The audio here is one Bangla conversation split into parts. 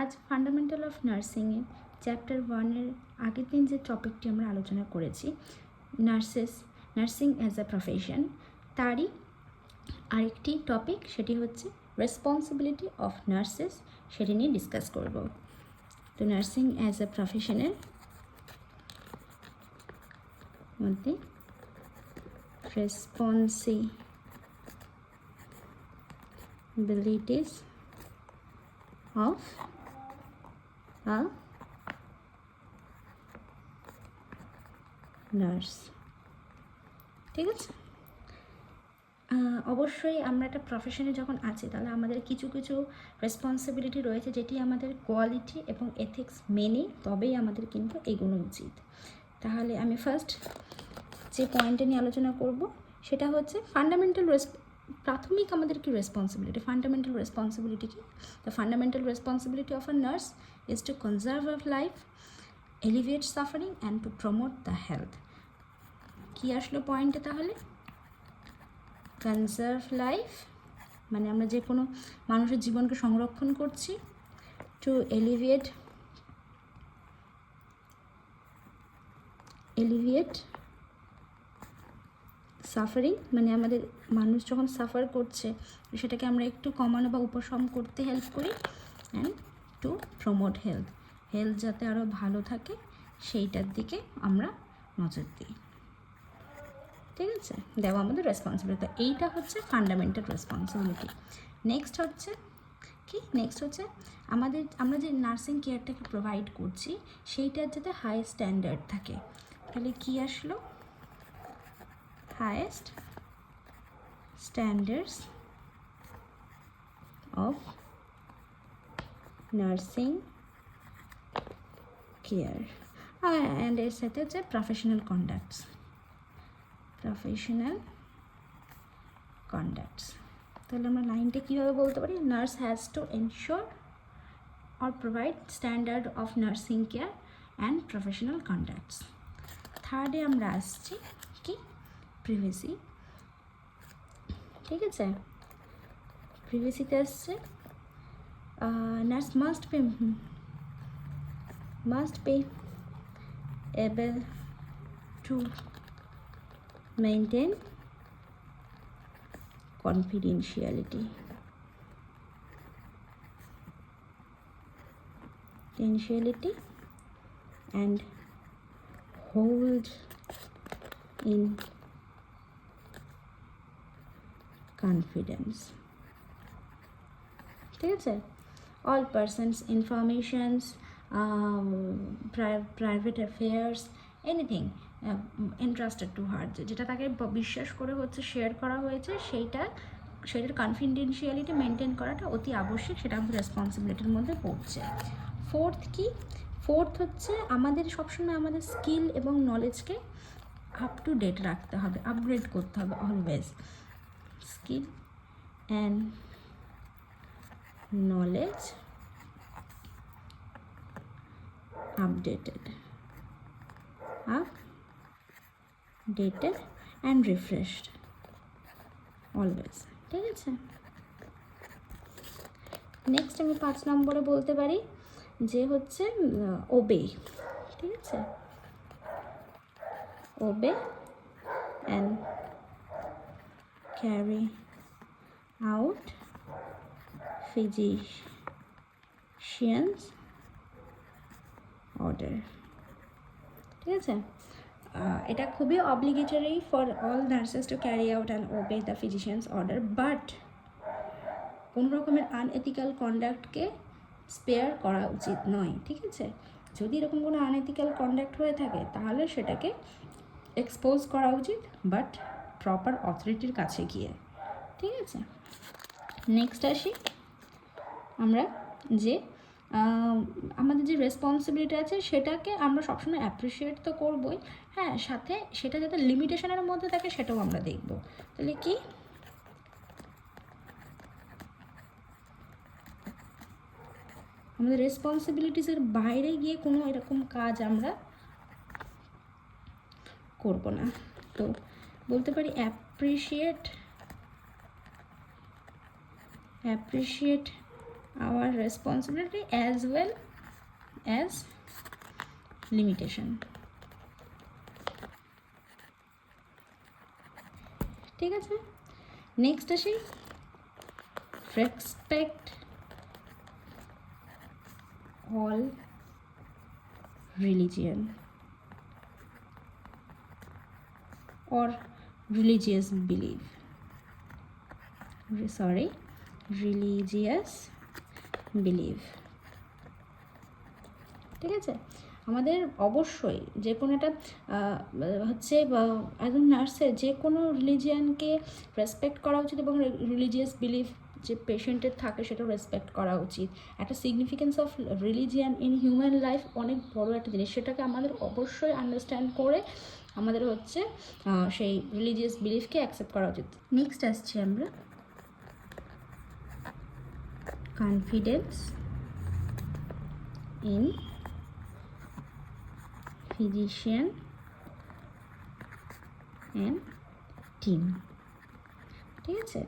আজ ফান্ডামেন্টাল অফ নার্সিংয়ে চ্যাপ্টার ওয়ানের আগের দিন যে টপিকটি আমরা আলোচনা করেছি nurses nursing as a profession তারই আরেকটি টপিক সেটি হচ্ছে রেসপন্সিবিলিটি অফ নার্সেস সেটি নিয়ে ডিসকাস করব। তো নার্সিং অ্যাজ আ প্রফেশনের মধ্যে responsibilities of a নার্স ঠিক আছে? অবশ্যই আমরা একটা প্রফেশনে যখন আছি, তাহলে আমাদের কিছু কিছু রেসপন্সিবিলিটি রয়েছে যেটি আমাদের কোয়ালিটি এবং এথিক্স মেনে তবেই আমাদের কিন্তু এগোনো উচিত। তাহলে আমি ফার্স্ট যে পয়েন্টে নিয়ে আলোচনা করব, সেটা হচ্ছে ফান্ডামেন্টাল প্রাথমিক আমাদের কি রেসপন্সিবিলিটি ফান্ডামেন্টাল রেসপন্সিবিলিটি কি? The fundamental responsibility of a nurse is to conserve of life alleviate suffering and to promote the health কী আসলো পয়েন্টে তাহলে? কনজার্ভ লাইফ মানে আমরা যে কোনো মানুষের জীবনকে সংরক্ষণ করছি টু এলিভিয়েট এলিভিয়েট সাফারিং মানে আমাদের মানুষ যখন সাফার করছে, সেটাকে আমরা একটু কমানো বা উপশম করতে হেল্প করি and to promote health health যাতে আরও ভালো থাকে, সেইটার দিকে আমরা নজর দিই। ঠিক আছে? দেওয়া আমাদের রেসপন্সিবিলিটি এইটা হচ্ছে ফান্ডামেন্টাল রেসপন্সিবিলিটি নেক্সট হচ্ছে কি? নেক্সট হচ্ছে আমাদের, আমরা যে নার্সিং কেয়ারটাকে প্রোভাইড করছি, সেইটার যাতে হাই স্ট্যান্ডার্ড থাকে। তাহলে কি আসলো? Highest standards of nursing care and এর সাথে হচ্ছে প্রফেশনাল কন্ডাক্টস প্রফেশনাল কন্ডাক্টস তাহলে আমরা লাইনটা কীভাবে বলতে পারি nurse has to ensure or provide standard of nursing care and professional conducts থার্ডে আমরা আসছি প্রিভেসি ঠিক আছে প্রিভেসিতে আসছে nurse must be must be able to maintain confidentiality confidentiality and hold in confidence. ঠিক আছে all persons informations private affairs anything interested to hurt যেটা তাকে বিশ্বাস করে হচ্ছে শেয়ার করা হয়েছে, সেইটা, সেটার কনফিডেন্সিয়ালিটি মেনটেন করাটা অতি আবশ্যক, সেটা আমাদের রেসপন্সিবিলিটির মধ্যে পড়ছে। ফোর্থ কি? ফোর্থ হচ্ছে, আমাদের সবসময় আমাদের স্কিল এবং নলেজকে আপ টু ডেট রাখতে হবে আপগ্রেড করতে হবে always skill and knowledge updated updated and refreshed always ঠিক আছে? নেক্সট আমি পাঁচ নম্বরে বলতে পারি যে হচ্ছে ওবে ঠিক আছে? Obey and carry out physician's order. ঠিক আছে? এটা খুবই obligatory for all nurses to carry out and obey the physicians order but কোনো রকমের আনএথিক্যাল কন্ডাক্টকে স্পেয়ার করা উচিত নয়, ঠিক আছে? যদি এরকম কোনো আনএথিক্যাল কন্ডাক্ট হয়ে থাকে, তাহলে সেটাকে এক্সপোজ করা উচিত বাট প্রপার অথরিটির কাছে গিয়ে। ঠিক আছে? নেক্সট আসি আমরা যে আমাদের যে রেসপন্সিবিলিটি আছে সেটাকে আমরা সবসময় অ্যাপ্রিসিয়েট তো করবই। হ্যাঁ সাথে সেটা যাতে লিমিটেশনের মধ্যে থাকে সেটাও আমরা দেখব। তাহলে কি? আমাদের রেসপন্সিবিলিটিসের বাইরে গিয়ে কোনো এরকম কাজ আমরা করব না। তো বলতে পারি appreciate appreciate our responsibility as well as limitation ঠিক আছে? নেক্সট আসি। Respect all religion or religious belief. Sorry. Religious belief. ঠিক আছে? আমাদের অবশ্যই যে কোনো একটা হচ্ছে একজন নার্সের যে কোনো রিলিজিয়ানকে রেসপেক্ট করা উচিত এবং রিলিজিয়াস বিলিফ যে পেশেন্টের থাকে সেটা রেসপেক্ট করা উচিত। একটা significance of religion in human life অনেক বড় একটা জিনিস। সেটাকে আমাদের অবশ্যই আন্ডারস্ট্যান্ড করে আমাদের হচ্ছে সেই রিলিজিয়াস বিলিফকে অ্যাকসেপ্ট করা উচিত। নেক্সট আসছি আমরা। Confidence in physician and team ঠিক আছে?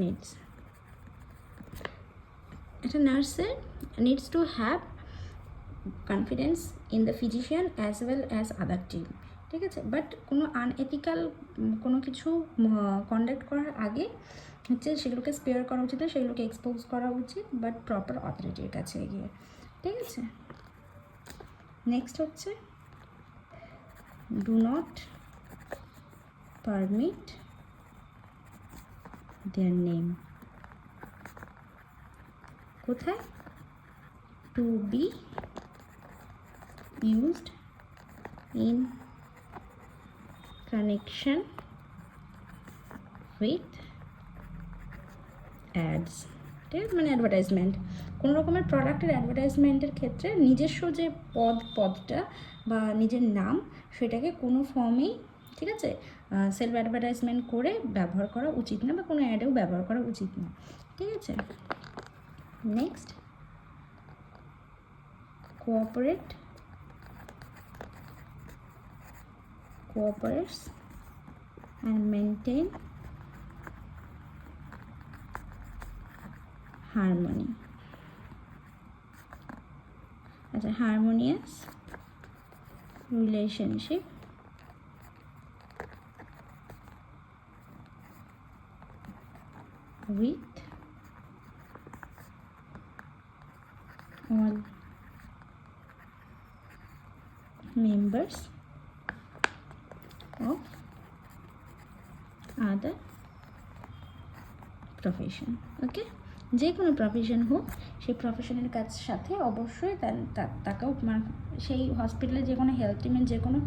নিডস একটা নার্সের needs to have confidence in the physician as well as other team ঠিক আছে? বাট কোনো আনএথিক্যাল কোনো কিছু কন্ডাক্ট করার আগে হচ্ছে সেগুলোকে স্পেয়ার করা উচিত না, সেগুলোকে এক্সপোজ করা উচিত বাট প্রপার অথরিটির কাছে গিয়ে ঠিক আছে? নেক্সট হচ্ছে do not permit their name কোথায়? To be used in connection with ads ঠিক আছে? মানে অ্যাডভার্টাইজমেন্ট কোনো রকমের প্রোডাক্টের অ্যাডভার্টাইজমেন্টের ক্ষেত্রে নিজস্ব যে পদ, পদটা বা নিজের নাম সেটাকে কোনো ফর্মেই ঠিক আছে? সেলফ অ্যাডভার্টাইজমেন্ট করে ব্যবহার করা উচিত না বা কোনো অ্যাডেও ব্যবহার করা উচিত না। ঠিক আছে? Next cooperate cooperates and maintain harmony. As a harmonious relationship with all members of other profession okay যে কোনো প্রফেশন হোক, সেই প্রফেশনের কাজ সাথে অবশ্যই তার- তাকেও মানে সেই হসপিটালে যে কোনো হেলথ টিমের যে কোনো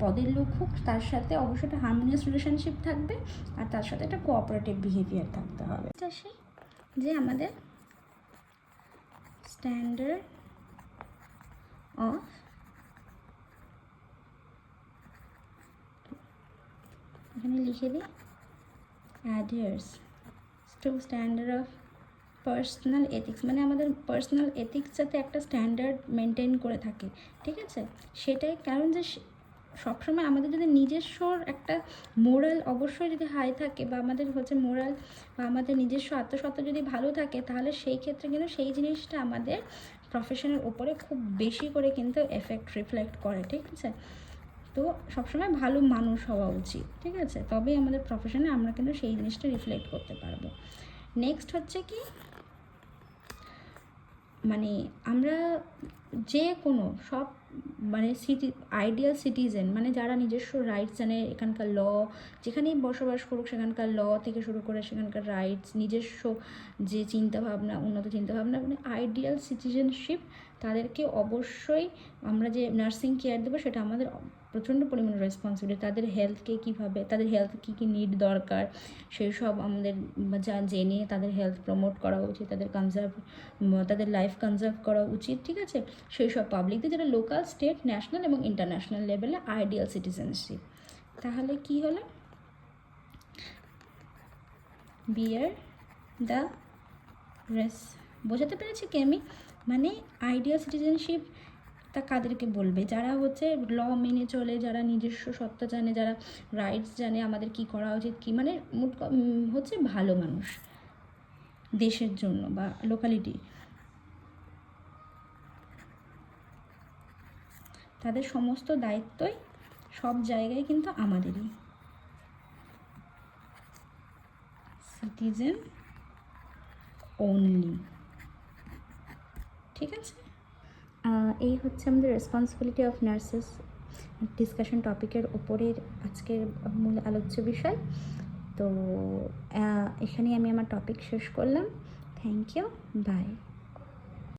পদের লোক হোক, তার সাথে অবশ্যই একটা হারমোনিয়াস রিলেশনশিপ থাকবে আর তার সাথে একটা কোঅপারেটিভ বিহেভিয়ার থাকতে হবে। আসি যে আমাদের স্ট্যান্ডার্ড অফ এখানে লিখে দিই। Adheres to standard of personal ethics মানে আমাদের পার্সোনাল এথিক্স যাতে একটা স্ট্যান্ডার্ড মেনটেন করে থাকে, ঠিক আছে? সেটাই কারণ যে সবসময় আমাদের যদি নিজস্বর একটা মোরাল অবশ্যই যদি হাই থাকে বা আমাদের হচ্ছে মোরাল বা আমাদের নিজস্ব আত্মসত্ত্বা যদি ভালো থাকে, তাহলে সেই ক্ষেত্রে কিন্তু সেই জিনিসটা আমাদের প্রফেশনের ওপরে খুব বেশি করে কিন্তু এফেক্ট রিফ্লেক্ট করে, ঠিক আছে? তো সবসময় ভালো মানুষ হওয়া উচিত, ঠিক আছে? তবেই আমাদের প্রফেশনে আমরা কিন্তু সেই জিনিসটা রিফ্লেক্ট করতে পারব। নেক্সট হচ্ছে কি? মানে আমরা যে কোনো সব মানে সিটি আইডিয়াল সিটিজেন মানে যারা নিজস্ব রাইটস জানে, এখানকার ল যেখানেই বসবাস করুক সেখানকার ল থেকে শুরু করে সেখানকার রাইটস নিজস্ব যে চিন্তাভাবনা, উন্নত চিন্তাভাবনা মানে আইডিয়াল সিটিজেনশিপ তাদেরকে অবশ্যই আমরা যে নার্সিং কেয়ার দেবো সেটা আমাদের প্রচণ্ড পরিমাণে রেসপন্সিবিলিটি তাদের হেলথকে কীভাবে, তাদের হেলথ কী কী নিড দরকার সেই সব আমাদের যা জেনে তাদের হেলথ প্রমোট করা উচিত, তাদের কনজার্ভ তাদের লাইফ কনজার্ভ করা উচিত, ঠিক আছে? সেই সব পাবলিকদের যেটা লোকাল স্টেট ন্যাশনাল এবং ইন্টারন্যাশনাল লেভেলে আইডিয়াল সিটিজেনশিপ তাহলে কি হলো? বিয়ার দ্য রেস বোঝাতে পেরেছি কি আমি? মানে আইডিয়াল সিটিজেনশিপ তা কাদেরকে বলবে। যারা হচ্ছে ল মেনে চলে, যারা নিজস্ব সত্তা জানে, যারা রাইটস জানে, আমাদের কি করা উচিত, কি মানে হচ্ছে ভালো মানুষ দেশের জন্য বা লোকালিটি তাদের সমস্ত দায়িত্বই সব জায়গায় কিন্তু আমাদেরই। সিটিজেন অনলি ঠিক আছে? এই হচ্ছে আমাদের রেসপন্সিবিলিটি অফ নার্সেস ডিসকাশন টপিকের ওপরের আজকের মূল আলোচ্য বিষয়। তো এখানেই আমি আমার টপিক শেষ করলাম। Thank you by